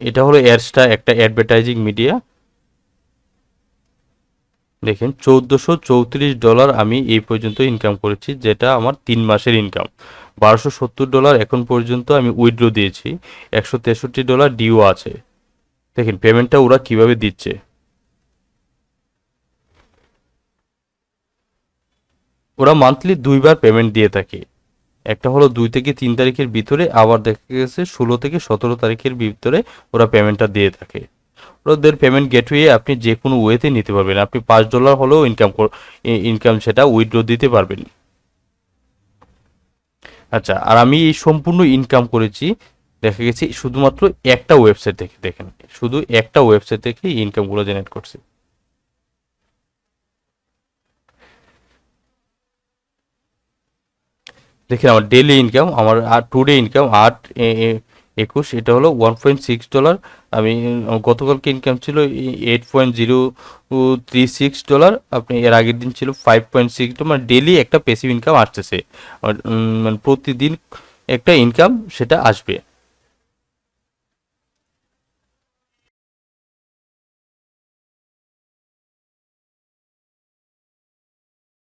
এটা হলো অ্যাডসটা, একটা অ্যাডভার্টাইজিং মিডিয়া। দেখেন, চৌদ্দোশো চৌত্রিশ ডলার আমি এই পর্যন্ত ইনকাম করেছি, যেটা আমার তিন মাসের ইনকাম বারোশো সত্তর ডলার এখন পর্যন্ত আমি উইথড্র দিয়েছি, একশো তেষট্টি ডলার ডিও আছে। দেখেন পেমেন্টটা ওরা কীভাবে দিচ্ছে। ওরা মান্থলি দুইবার পেমেন্ট দিয়ে থাকে। একটা হলো দুই থেকে তিন তারিখের ভিতরে, আবার দেখা গেছে ষোলো থেকে সতেরো তারিখের ভিতরে ওরা পেমেন্টটা দিয়ে থাকে। ওদের পেমেন্ট গেটওয়ে আপনি যে কোনো ওয়েতে নিতে পারবেন। আপনি পাঁচ ডলার হলেও ইনকাম ইনকাম সেটা উইথড্র দিতে পারবেন। আচ্ছা আর আমি এই সম্পূর্ণ ইনকাম করেছি, দেখা গেছে শুধুমাত্র একটা ওয়েবসাইট থেকে দেখেন, শুধু একটা ওয়েবসাইট থেকে ইনকামগুলো জেনারেট করছি। দেখেন আমার ডেলি ইনকাম আমার আর টুডে ইনকাম আট একুশ, এটা হলো ওয়ান পয়েন্ট সিক্স ডলার আমি গতকালকে ইনকাম ছিল eight point zero three six dollar আপনি এর আগের দিন ছিল ফাইভ পয়েন্ট সিক্স মানে ডেলি একটা পেসিভ ইনকাম আসতেছে। মানে প্রতিদিন একটা ইনকাম সেটা আসবে।